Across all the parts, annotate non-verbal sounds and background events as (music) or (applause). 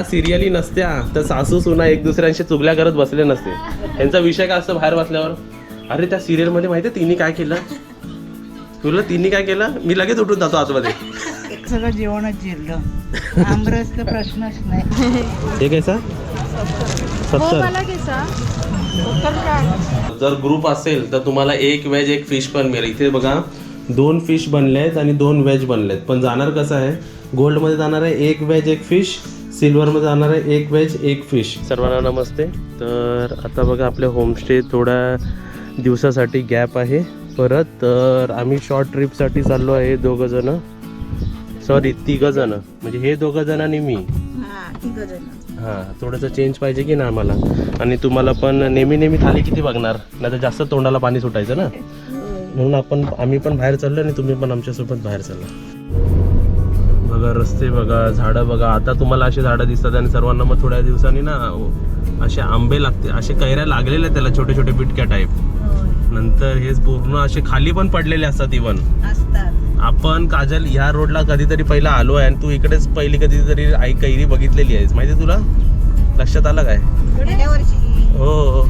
ह्या सिरियली नसत्या तर सासू सुना एक दुसऱ्यांशी चुगल्या करत बसले नसते. यांचा विषय काय असतो बाहेर बसल्यावर? अरे त्या सिरियलमध्ये माहितीये तिने काय केलं? तुला तिने काय केलं? मी लगेच उठून जातो आतमध्ये. सगळं जेवणच जिरलं. आमरसचा प्रश्नच नाही. हे कैसा सत्तर. जर ग्रुप असेल तर तुम्हाला एक व्हेज एक फिश पण मिळेल. इथे बघा दोन फिश बनले आहेत आणि दोन व्हेज बनले आहेत पण जाणार कसं आहे? गोल्डमध्ये जाणार आहे एक व्हेज एक फिश सिल्वरमध्ये जाणार आहे एक व्हेज एक फिश सर्वांना नमस्ते. तर आता बघा आपले होमस्टे थोड्या दिवसासाठी गॅप आहे. परत तर आम्ही शॉर्ट ट्रिपसाठी चाललो आहे दोघं जण. सॉरी तिघं जण. म्हणजे हे दोघं जण आणि मी. हां थोडंसं चेंज पाहिजे की ना आम्हाला? आणि तुम्हाला पण नेहमी नेहमी थाली किती बघणार? नाही तर जास्त तोंडाला पाणी सुटायचं ना? म्हणून आपण आम्ही पण बाहेर चाललो आणि तुम्ही पण आमच्यासोबत बाहेर चालला. बघा रस्ते बघा झाडं बघा. आता तुम्हाला अशी झाडं दिसतात आणि सर्वांना मग थोड्या दिवसांनी ना असे आंबे लागते. असे कैऱ्या लागलेले आहेत त्याला छोटे छोटे पिटक्या टाईप नंतर हेच पूर्ण असे खाली पण पडलेले असतात इवन असतात. आपण काजल ह्या रोडला कधीतरी पहिला आलो आहे आणि तू इकडेच पहिली कधीतरी आई कैरी बघितलेली आहेस. माहिती तुला? लक्षात आलं काय? हो.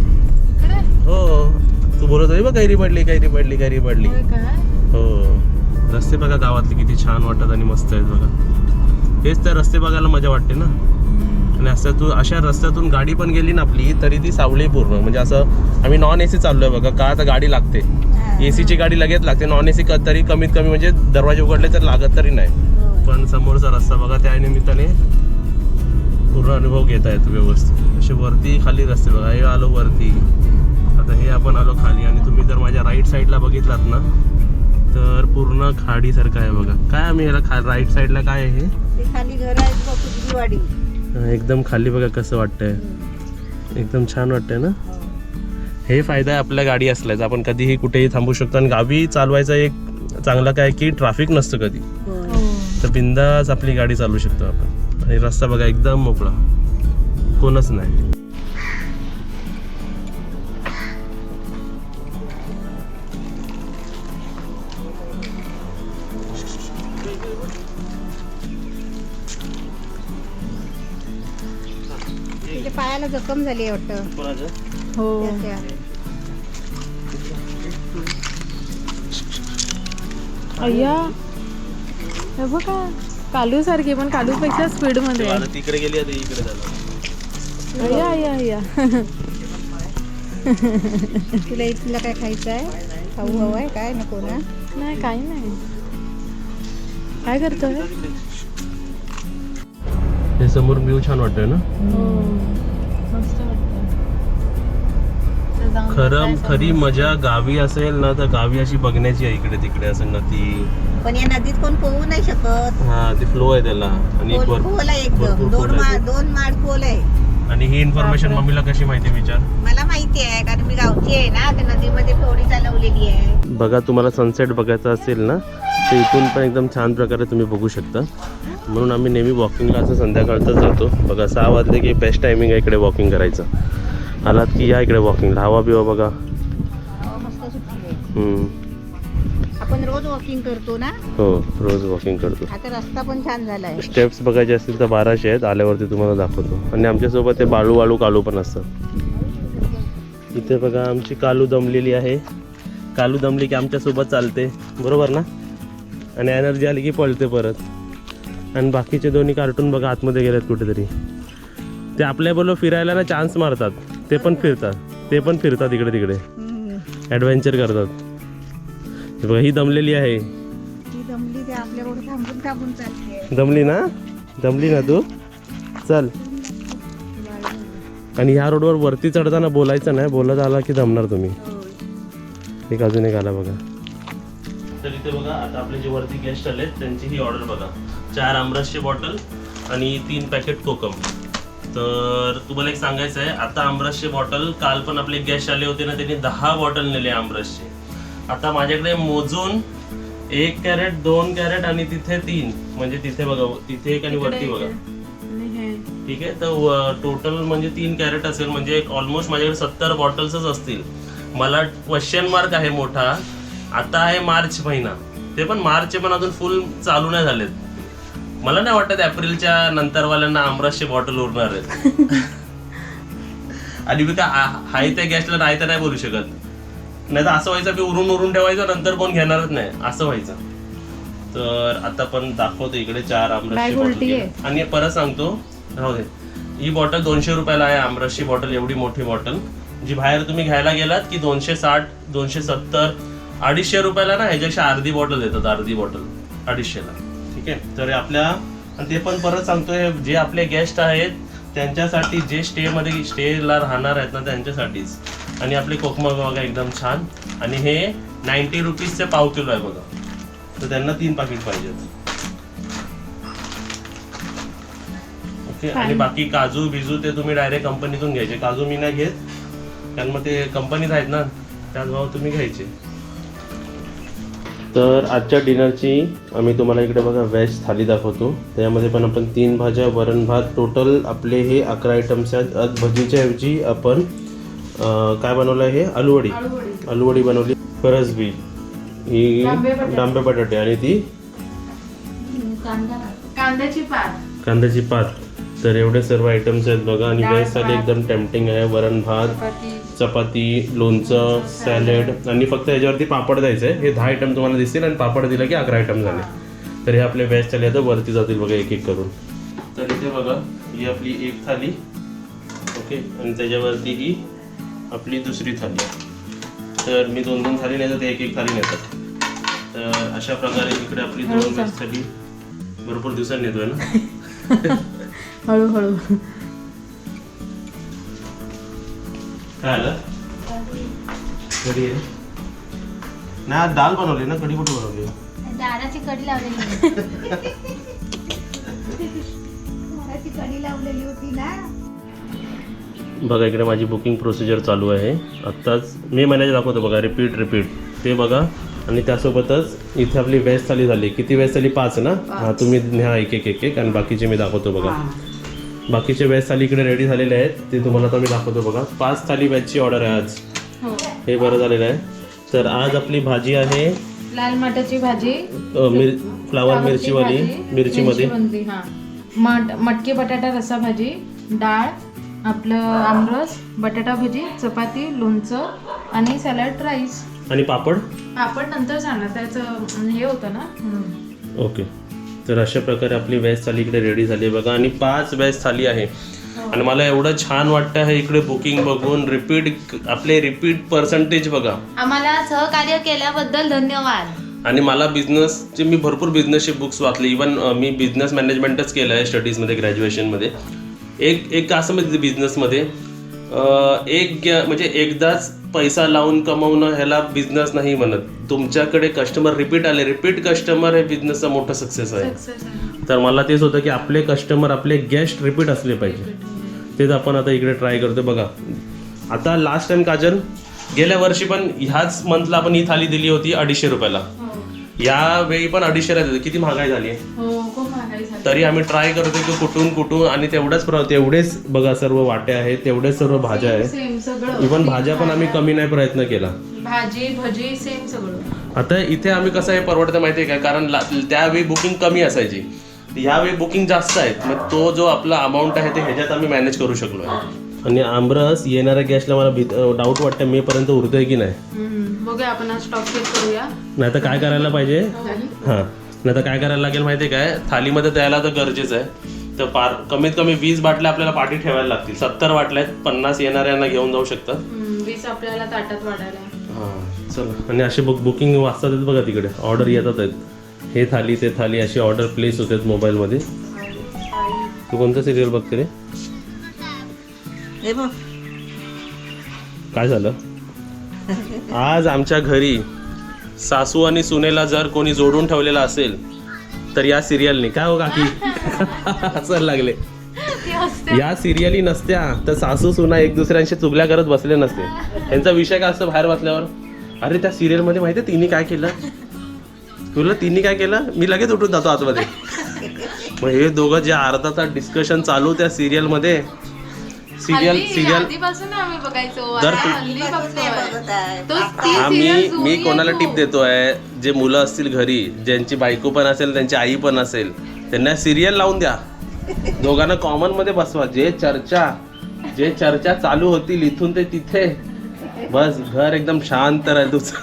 हो. तू बोलत होती बघ कैरी पडली कैरी पडली कैरी पडली. हो. रस्ते बघा गावातले किती छान वाटतात आणि मस्त आहेत बघा. हेच तर रस्ते बघायला मजा वाटते ना. आणि असं तू अशा रस्त्यातून गाडी पण गेली ना आपली तरी ती सावली पूर्ण. म्हणजे असं आम्ही नॉन ए सी चाललोय बघा. का तर गाडी लागते? ए सीची गाडी लगेच लागते. नॉन ए सी तरी कमीत कमी म्हणजे दरवाजे उघडले तर लागत तरी नाही. पण समोरचा रस्ता बघा त्या निमित्ताने पूर्ण अनुभव घेता येतो व्यवस्थित. असे वरती खाली रस्ते बघा. हे आलो वरती. आता हे आपण आलो खाली आणि तुम्ही जर माझ्या राईट साईडला बघितलात ना तर पूर्ण खाडीसारखं आहे बघा. काय आम्ही ह्याला खा राईट साईडला काय आहे खाली घर हे एकदम खाली बघा कसं वाटतंय. एकदम छान वाटतंय ना? हे फायदा आहे आपल्या गाडी असल्याचा. आपण कधीही कुठेही थांबू शकतो आणि गावी चालवायचा एक चांगला काय की ट्रॅफिक नसतं कधी. तर बिंदाच आपली गाडी चालवू शकतो आपण. आणि रस्ता बघा एकदम मोकळा. कोणच नाही. पायाला जखम झाली आहे वाटतं? हो. त्याच्या. अय्या. हे बघा कालू सारखी पण कालू पेक्षा स्पीडमध्ये आहे. तिकडे गेली आता इकडे झालं अय्या अय्या अय्या. तुला इथलं काय खायचं आहे? खाऊ हवं आहे? काय नको ना? नाही काही नाही. काय करतोय? हे समोर व्ह्यू छान वाटतोय ना? हो. खरं. खरी मजा गावी असेल ना तर गावी अशी बघण्याची आहे इकडे तिकडे असं नदी. पण या नदीत कोण पोहू नाही शकत. हा ते फ्लो आहे त्याला. आणि खोल आहे एकदम. दोन खोल आहे माळ दोन माळ खोल आहे. आणि ही इन्फॉर्मेशन मम्मीला कशी माहिती विचार? मला माहिती आहे कारण मी गावची आहे ना त्या नदीमध्ये थोडी चालवलेली आहे. बघा तुम्हाला सनसेट बघायचा असेल ना तर इथून पण एकदम छान प्रकारे तुम्ही बघू शकता. म्हणून आम्ही नेहमी वॉकिंगला असं संध्याकाळचं जातो. बघा सहा वाजले की बेस्ट टायमिंग आहे इकडे वॉकिंग करायचं. आलात की या इकडे वॉकिंगला हवा बिवा बघा. आपण रोज वॉकिंग करतो ना? हो रोज वॉकिंग करतो. आता रस्ता पण छान झाला आहे स्टेप्स बघायचे असतील तर बाराशे आहेत. आल्यावरती तुम्हाला दाखवतो. आणि आमच्यासोबत ते बाळू वाळू कालू पण असतात. इथे बघा आमची कालू दमलेली आहे. कालू दमली की आमच्यासोबत चालते. बरोबर ना? आणि एनर्जी आली की पळते परत. आणि बाकीचे दोन्ही कार्टून बघा आतमध्ये गेलेत कुठेतरी. ते आपल्याबरोबर फिरायला ना चान्स मारतात. ते पण फिरतात. ते पण फिरतात इकडे तिकडे. हम्म. ॲडव्हेंचर करतात. बघा ही दमलेली आहे. दमली ना? दमली ना तू? चल. आणि ह्या रोडवर वरती चढताना बोलायचं नाही. बोलत आला की दमणार तुम्ही. एक अजून एक आला बघा. इथे बघा आता आपले जे वरती गेस्ट आले त्यांची ही ऑर्डर बघा. चार आमरसचे बॉटल आणि तीन पॅकेट कोकम. तर तुम्हाला एक सांगायचं आहे आता आमरसचे बॉटल काल पण आपले गेस्ट आले होते ना त्यांनी दहा बॉटल नेले आमरसचे. आता माझ्याकडे मोजून एक कॅरेट दोन कॅरेट आणि तिथे तीन. म्हणजे तिथे बघा तिथे एक आणि वरती बघा. ठीक आहे? तर टोटल म्हणजे तीन कॅरेट असेल म्हणजे ऑलमोस्ट माझ्याकडे सत्तर बॉटल्सच असतील. मला क्वेश्चन मार्क आहे मोठा. आता आहे मार्च महिना. ते पण मार्च पण अजून फुल चालू नाही झालेत. मला नाही वाटत एप्रिलच्या नंतरवाल्यांना आमरसची बॉटल उरणार आहेत. (laughs) आणि मी काय हाय त्या गॅसला नाही तर नाही बोलू शकत. नाही तर असं व्हायचं मी उरून उरून ठेवायचं नंतर कोण घेणारच नाही. असं व्हायचं. तर आता पण दाखवतो इकडे चार आमरसची बॉटल. आणि परत सांगतो राहू दे. ही बॉटल दोनशे रुपयाला आहे आमरसची बॉटल एवढी मोठी बॉटल जी बाहेर तुम्ही घ्यायला गेलात की दोनशे साठ दोनशे सत्तर अडीचशे रुपयाला ना ह्याच्यापेक्षा अर्धी बॉटल देतात अर्धी बॉटल अडीचशेला. ठीक आहे? तर आपल्या आणि ते पण परत सांगतोय जे आपले गेस्ट आहेत त्यांच्यासाठी जे स्टेमध्ये स्टेला राहणार आहेत ना त्यांच्यासाठीच. आणि आपले कोकमा बघा एकदम छान. आणि हे नाईन्टी रुपीजचे पाव किलो आहे बघा. तर त्यांना तीन पाकिट पाहिजेत. ओके? आणि बाकी काजू बिजू ते तुम्ही डायरेक्ट कंपनीतून घ्यायचे. काजू मी नाही घेत. कारण मग ते कंपनीत आहेत ना त्याच भाव तुम्ही घ्यायचे. तर आजच्या डिनरची आम्ही तुम्हाला इकडे बघा व्हेज थाली दाखवतो. त्यामध्ये पण आपण तीन भाज्या वरण भात टोटल आपले हे अकरा आयटम्स आहेत. आज भजीच्या ऐवजी आपण काय बनवलं आहे? हे आलूवडी. आलूवडी बनवली. फरसबी. ही डांबे बटाटे. आणि ती? कांद्याची पात. कांद्याची पात. तर एवढे सर्व आयटम्स आहेत बघा. आणि व्हेज थाली. एकदम टेम्पटिंग आहे. वरण भात. चपाती लोणचं सॅलेड आणि फक्त याच्यावरती पापड द्यायचं. आहे हे दहा आयटम तुम्हाला दिसतील आणि पापड दिला की अकरा आयटम झाले. तर हे आपले व्हेज थाली आता वरती जातील बघा एक एक करून. तर इथे बघा ही आपली एक थाली ओके? आणि त्याच्यावरती ही आपली दुसरी थाली. तर मी दोन दोन थाली नेतात एक एक थाली नेतात. तर अशा प्रकारे इकडे आपली दोन थाली भरपूर दिवसांनी नेतोय ना? (laughs) हळूहळू. काय आलं कढी आहे आज दाल बनवली ना कढी कुठे बनवली? दाराची कडी लावलेली दाराची कडी लावलेली होती ना. बघा इकडे माझी बुकिंग प्रोसिजर चालू आहे. आत्ताच मे महिन्याचे दाखवतो बघा रिपीट रिपीट ते बघा. आणि त्यासोबतच इथे आपली व्हेज थाली झाली. किती व्हेज थाली? पाच ना? हा तुम्ही न्या एक एक एक एक. आणि बाकीचे मी दाखवतो बघा. बाकीचे व्हेज थाली इकडे रेडी झालेले आहेत. ते तुम्हाला आता मी दाखवतो बघा. पाच थाली व्हेजची ऑर्डर आहे आज. हो. हे बरं झालेलं आहे. तर आज आपली भाजी आहे लाल मटाची भाजी मिर फ्लावर मिरचीवाली मिरचीमध्ये. हा. मट मटकी बटाटा रसा भाजी डाळ आपलं आमरस बटाटा भजी चपाती लोणचं आणि सॅलड राईस आणि पापड? आपण नंतर सांगणार त्याचं हे होतं ना? ओके. तर अशा प्रकारे आपली व्हेज थाली इकडे रेडी झाली आहे बघा. आणि पाच व्हेज थाली आहे. आणि मला एवढं छान वाटतं आहे इकडे बुकिंग बघून. रिपीट आपले रिपीट पर्सेंटेज बघा. आम्हाला सहकार्य केल्याबद्दल धन्यवाद. आणि मला बिझनेसचे मी भरपूर बिझनेसचे बुक्स वाचले. इवन मी बिझनेस मॅनेजमेंटच केलं आहे स्टडीजमध्ये ग्रॅज्युएशनमध्ये एक एक असं म्हणजे बिझनेसमध्ये एक म्हणजे एकदाच पैसा लावून कमवणं ह्याला बिझनेस नाही म्हणत. तुमच्याकडे कस्टमर रिपीट आले रिपीट कस्टमर हे बिझनेसचा मोठा सक्सेस आहे. तर मला तेच होतं की आपले कस्टमर आपले गेस्ट रिपीट असले पाहिजे. तेच आपण आता इकडे ट्राय करतो बघा आता लास्ट टाइम काजल गेल्या वर्षी पण ह्याच मंथला आपण ही थाली दिली होती अडीचशे रुपयाला. हो. यावेळी पण अडीचशेला देतो. किती महागाई झाली आहे? हो तरी आम्ही ट्राय करतो की कुठून कुठून आणि तेवढ्याच प्र तेवढेच बघा सर्व वाट्या आहेत तेवढेच सर्व भाज्या आहेत. इवन भाज्या पण आम्ही कमी नाही प्रयत्न केला. भाजी भजी सेम सगळं. आता इथे आम्ही कसं आहे परवडतं माहिती आहे काय कारण त्यावेळी बुकिंग कमी असायची. यावेळी बुकिंग जास्त आहेत. मग तो जो आपला अमाऊंट आहे ते ह्याच्यात आम्ही मॅनेज करू शकलो आहे. आणि आमरस येणाऱ्या गॅसला मला डाऊट वाटतं मे पर्यंत उरतोय की नाही. बघूया आपण आज स्टॉक चेक करूया. नाही तर काय करायला पाहिजे? हां. नाही तर काय करायला लागेल माहिती आहे काय? थालीमध्ये द्यायला तर गरजेचं आहे. तर पार कमीत कमी वीस बाटल्या आपल्याला पाठी ठेवायला लागतील. सत्तर बाटल्या आहेत पन्नास येणाऱ्यांना घेऊन जाऊ शकतात. वीस आपल्याला ताटात वाढायला हां चला. आणि असे बुक बुकिंग वाचतात आहेत बघा तिकडे. ऑर्डर येतात आहेत. हे थाली ते थाली अशी ऑर्डर प्लेस होतात मोबाईलमध्ये. तू कोणतं सिरियल बघते रे? हे बघ. काय झालं? आज आमच्या घरी सासू आणि सुनेला जर कोणी जोडून ठेवलेला असेल तर या सिरियलने काय हो काकी? (laughs) हसायला लागले. या सिरियली नसत्या तर सासू सुना एक दुसऱ्यांशी चुगल्या करत बसले नसते. यांचा विषय काय असतो बाहेर बसल्यावर? अरे त्या सिरियलमध्ये माहितीये तिने काय केलं? तुला तिने काय केलं? मी लगेच उठून जातो आतमध्ये. मग हे दोघं जे अर्धा तास डिस्कशन चालू त्या सिरियलमध्ये सिरियल सिरियल आम्ही बघायचो. जर आता तू- हल्ली बघतोय. बघत आहे. तोच ती हा serial मी मी कोणाला. टिप देतो आहे जे मुलं असतील घरी ज्यांची बायको पण असेल त्यांची आई पण असेल त्यांना सिरियल लावून द्या. दोघांना कॉमनमध्ये बसवा. जे चर्चा जे चर्चा चालू होतील इथून ते तिथे. बस घर एकदम शांत राहील तुझं.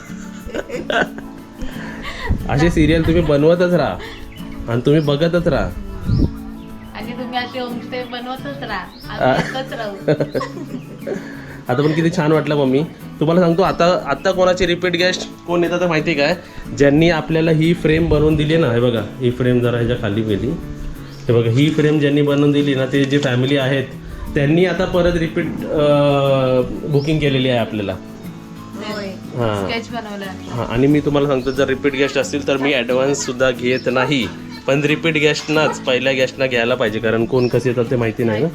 असे सिरियल तुम्ही बनवतच राहा. आणि तुम्ही बघतच राहा. बनवतच राहा. एकच (laughs) आता पण किती छान वाटलं मम्मी. तुम्हाला सांगतो आता आता कोणाचे रिपीट गेस्ट कोण येतात तर माहिती काय? ज्यांनी आपल्याला ही फ्रेम बनवून दिली ना हे बघा ही फ्रेम जरा ह्याच्या खाली गेली हे बघा ही फ्रेम ज्यांनी बनवून दिली ना ते जे फॅमिली आहेत त्यांनी आता परत रिपीट बुकिंग केलेली आहे आपल्याला. हां. हां आणि मी तुम्हाला सांगतो जर रिपीट गेस्ट असतील तर मी ॲडव्हान्स सुद्धा घेत नाही. पण रिपीट गेस्टनाच पहिल्या गेस्टना घ्यायला पाहिजे कारण कोण कसे येतात ते माहिती नाही ना.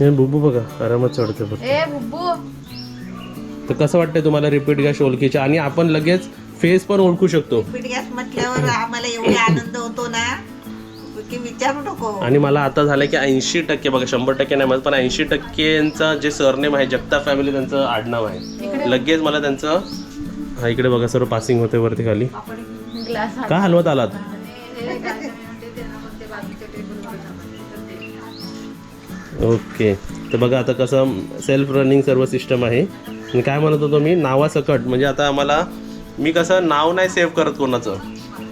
हे बुबू बघा आरामात चढते तर कसं वाटतंय तुम्हाला रिपीट गेस्ट ओळखीचे? आणि आपण लगेच फेस पण ओळखू शकतो. पीठ गॅस म्हटल्यावर आम्हाला एवढा आनंद होतो ना की विचारू नको. आणि मला आता झालं की ऐंशी टक्के बघा शंभर टक्के नाही म्हणत पण ऐंशी टक्केचं जे सरनेम आहे जगताप फॅमिली त्यांचं आडनाव आहे. लगेच मला त्यांचं हा इकडे बघा सर्व पासिंग होते वरती खाली. ग्लास का हलवत आलात? ओके. तर बघा आता कसं सेल्फ रनिंग सर्व सिस्टम आहे. आणि काय म्हणत होतो मी? नावासकट. म्हणजे आता आम्हाला मी कसं नाव नाही सेव्ह करत कोणाचं.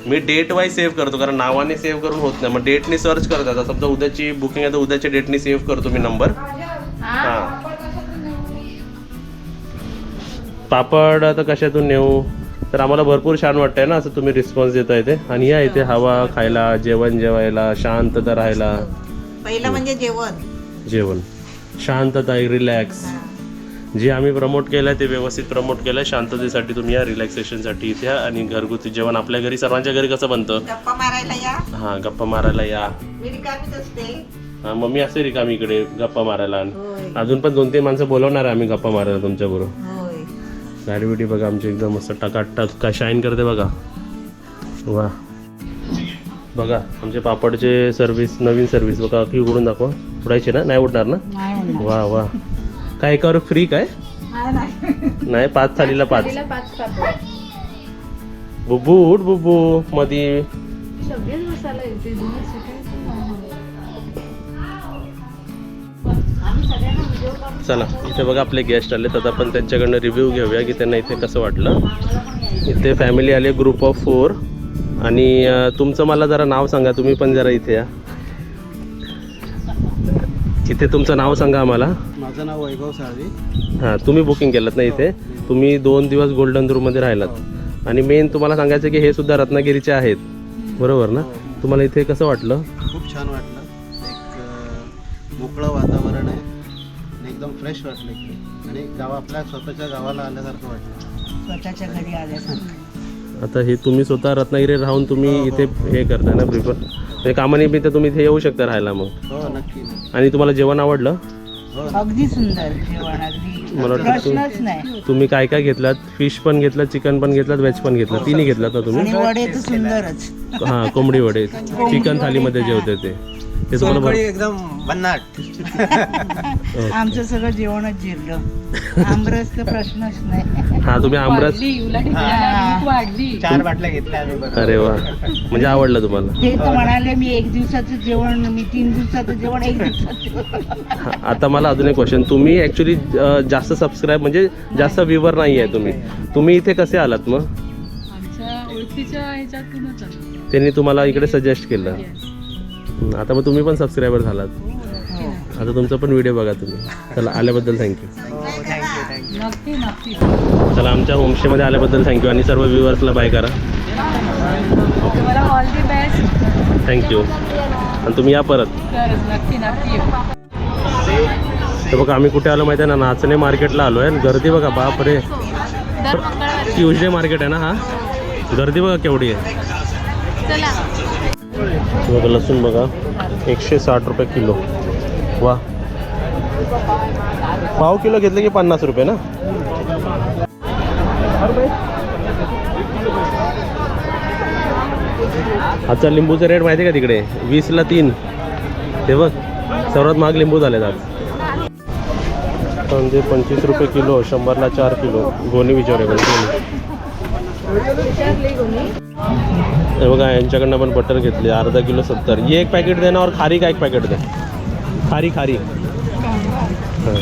मी डेट वाईज सेव्ह करतो कारण नावाने सेव्ह करून होत नाही. मग डेटनी सर्च करत आता समजा उद्याची बुकिंग आहे तर उद्याच्या डेटनी सेव्ह करतो मी नंबर हां. पापड आता कशातून नेऊ? तर आम्हाला भरपूर छान वाटतंय ना असं तुम्ही रिस्पॉन्स देता येते आणि या इथे हवा खायला जेवण जेवायला शांतता राहायला. पहिलं म्हणजे जेवण. जेवण. शांतता रिलॅक्स जे आम्ही प्रमोट केलं आहे ते व्यवस्थित प्रमोट केलं आहे शांततेसाठी तुम्ही या रिलॅक्सेशनसाठी इथे या. आणि घरगुती जेवण आपल्या घरी सर्वांच्या घरी कसं बनतं? गप्पा मारायला या. हां गप्पा मारायला या. मी रिकामीच असते. हां मम्मी असते रिकामी इकडे गप्पा मारायला. अजून पण दोन तीन माणसं बोलवणार आहे आम्ही गप्पा मारायला तुमच्याबरोबर. होय गाडी बिडी बघा आमची एकदम मस्त टकाटक का शाईन करते बघा. वा. बघा आमचे पापडचे सर्व्हिस नवीन सर्व्हिस बघा की उघडून दाखवा. उडायचे ना? नाही उडणार ना? वा वा. काय एकावर फ्री काय? नाही. पाच थालीला पाच. बुब्बू उठ बुब्बू मधी. चला इथे बघा आपले गेस्ट आले तर आपण त्यांच्याकडनं रिव्ह्यू घेऊया की त्यांना इथे कसं वाटलं. इथे फॅमिली आले ग्रुप ऑफ फोर आणि तुमचं मला जरा नाव सांगा तुम्ही पण जरा इथे या. इथे तुमचं नाव सांगा आम्हाला. माझं नाव वैभव साळवी. हां तुम्ही बुकिंग केलं ना इथे? तुम्ही दोन दिवस गोल्डन रूममध्ये राहिलात. आणि मेन तुम्हाला सांगायचं की हे सुद्धा रत्नागिरीचे आहेत. बरोबर ना? तुम्हाला इथे कसं वाटलं? खूप छान वाटलं. एक मोकळं वातावरण फ्रेश वाटलं इकडे आणि गाव आपल्या स्वतःच्या गावाला आल्यासारखं वाटलं. स्वतःच्या घरी आल्यासारखं. आता हे तुम्ही स्वतः रत्नागिरी राहून तुम्ही इथे हे करताय ना प्रिफर म्हणजे कामानिमित्त तुम्ही इथे येऊ शकता राहायला मग? हो नक्की आणि तुम्हाला जेवण आवडलं? हो अगदी सुंदर जेवण अगदी मला प्रश्नच नाही. तुम्ही काय काय घेतलात? फिश पण घेतलात चिकन पण घेतलात व्हेज पण घेतलं. तिन्ही घेतलात ना तुम्ही? आणि वडे तर सुंदरच. हां कोंबडी वडे. चिकन थालीमध्ये जे होते ते. ते तुम्हाला बरं. एकदम भन्नाट. (laughs) आमचं सगळं जेवणच जिरलं. आमरस तर प्रश्नच नाही. हां तुम्ही आमरस वाढली चार बाटल्या घेतल्या आम्ही अरे वा. म्हणजे आवडलं तुम्हाला? ते तर म्हणाले मी एक दिवसाचं जेवण मी तीन दिवसाचं जेवण एक दिवसाचं जेवण. हा, आता मला अजून एक क्वेश्चन तुम्ही ॲक्च्युली जास्त सबस्क्राईब म्हणजे जास्त व्ह्यूवर नाही आहे तुम्ही. तुम्ही इथे कसे आलात मग? आमच्या ओळखीच्या ह्याच्यातूनच आलो. त्यांनी तुम्हाला इकडे सजेस्ट केलं. आता मग तुम्ही पण सबस्क्रायबर झालात. आता तुमचा पण व्हिडिओ बघा तुम्ही. चला आल्याबद्दल थँक्यू थँक्यू थँक्यू नक्की नक्की. चला आमच्या होमस्टेमध्ये आल्याबद्दल थँक्यू आणि सर्व व्ह्युअर्सला बाय करा. तुम्हाला ऑल दी बेस्ट थँक्यू आणि तुम्ही या परत. खरंच नक्की नक्की. तर बघा आम्ही कुठे आलो माहिती आहे ना? नाचणे मार्केटला आलो आहे. गर्दी बघा बाप रे ट्युजडे मार्केट आहे ना हा? गर्दी बघा केवढी आहे. चला. बघा लसूण बघा. एकशे साठ रुपये किलो. वा. पाव किलो घेतलं की पन्नास रुपये ना? आजचा लिंबूचा रेट माहिती आहे का तिकडे? वीसला तीन. ते बघ सर्वात महाग लिंबू झालेत आज. कांदे पंचवीस रुपये किलो शंभरला चार किलो. गोणी विचार गोणी. हे बघा यांच्याकडनं पण बटर घेतली अर्धा किलो सत्तर. ये एक पॅकेट दे ना और खारी का एक पॅकेट दे. खारी खारी. हां.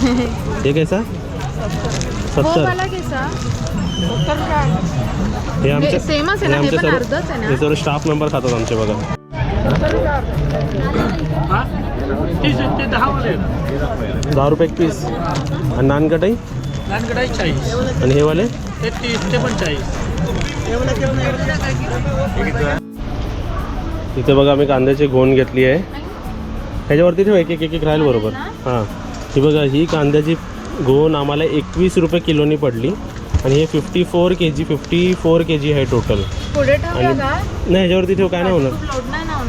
(laughs) हे कैसा? हो सत्तर हे आमच्या सेमच आहे हे ना हे आमचे पण सर्व हे सर्व स्टाफ मेंबर खातात आमचे बघा. दहा रुपये एक पीस आणि नान कटाई आणि हे वाले? ते तीस ते पण चाळीस. इथे बघा मी कांद्याची घोण घेतली आहे. ह्याच्यावरती ठेव एक एक एक राहील बरोबर. हां. ही बघा ही कांद्याची घोण आम्हाला एकवीस रुपये किलोनी पडली. आणि हे fifty four K G fifty four K G आहे टोटल आणि- नाही ह्याच्यावरती ठेव काय नाही होणार.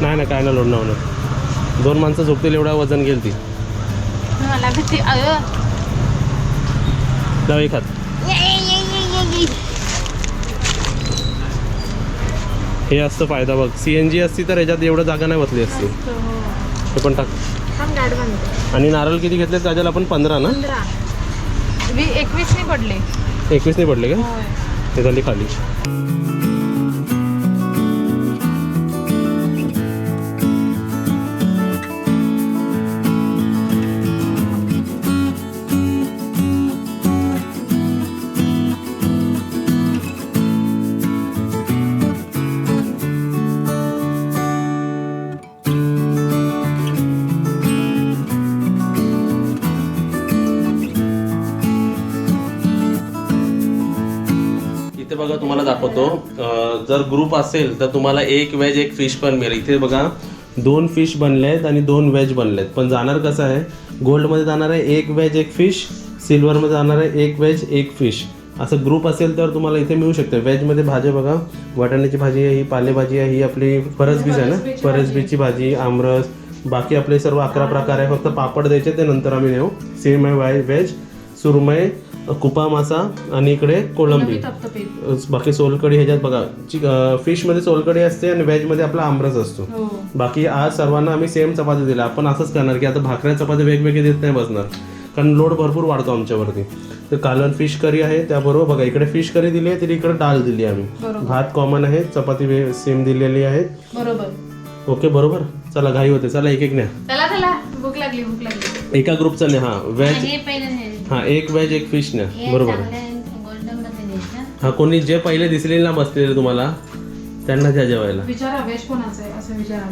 नाही ना ना काय नाही लोड नाही होणार. दोन माणसं झोपतील एवढा वजन घेईल ती मला हे असतं फायदा बघ. सी एन जी असती तर ह्याच्यात एवढं जागा नाही बसली असती. हे. पण टाक. आणि नारळ किती घेतले काजल आपण पंधरा ना? एकवीसने पडले. एकवीस नाही पडले का? हे झाली खाली. इथे बघा तुम्हाला दाखवतो. जर ग्रुप असेल तर तुम्हाला एक व्हेज एक फिश पण मिळेल. इथे बघा दोन फिश बनले आहेत आणि दोन व्हेज बनले आहेत पण जाणार कसं आहे? गोल्डमध्ये जाणार आहे एक व्हेज एक फिश सिल्वरमध्ये जाणार आहे एक व्हेज एक फिश असं ग्रुप असेल तर तुम्हाला इथे मिळू शकते. व्हेजमध्ये भाज्या बघा. वाटाण्याची भाजी आहे ही पालेभाजी आहे ही आपली फरसबीज आहे ना? फरसबीजची भाजी. आमरस. बाकी आपले सर्व अकरा प्रकार आहे. फक्त पापड द्यायचे ते नंतर आम्ही नेऊ. सेम आहे वाय व्हेज सुरमई कुपा मासा आणि इकडे कोळंबी. बाकी सोलकढी ह्याच्यात बघा फिशमध्ये सोलकढी असते आणि व्हेजमध्ये आपला आमरस असतो. हो. बाकी आज सर्वांना आम्ही सेम चपाती दिल्या. आपण असंच करणार की आता भाकऱ्या चपाती वेगवेगळे देत नाही बसणार. कारण लोड भरपूर वाढतो आमच्यावरती. तर कालन फिश करी आहे त्याबरोबर बघा इकडे फिश करी दिली आहे तरी इकडे डाळ दिली आम्ही. भात कॉमन आहे चपाती सेम दिलेली आहे बरोबर. ओके बरोबर? चला घाई होते. चला एक एक न्या. चला चला. भूक लागली भूक लागली. एका ग्रुपचा न्या हा. व्हेज हे एक व्हेज एक फिश न्या बरोबर. गोल्डनमध्ये द्यायचं. हा कोणी जे पहिले दिसलेले ना बसलेले तुम्हाला त्यांना द्या जेवायला. विचारा वेश कोणाचं आहे असं विचारा.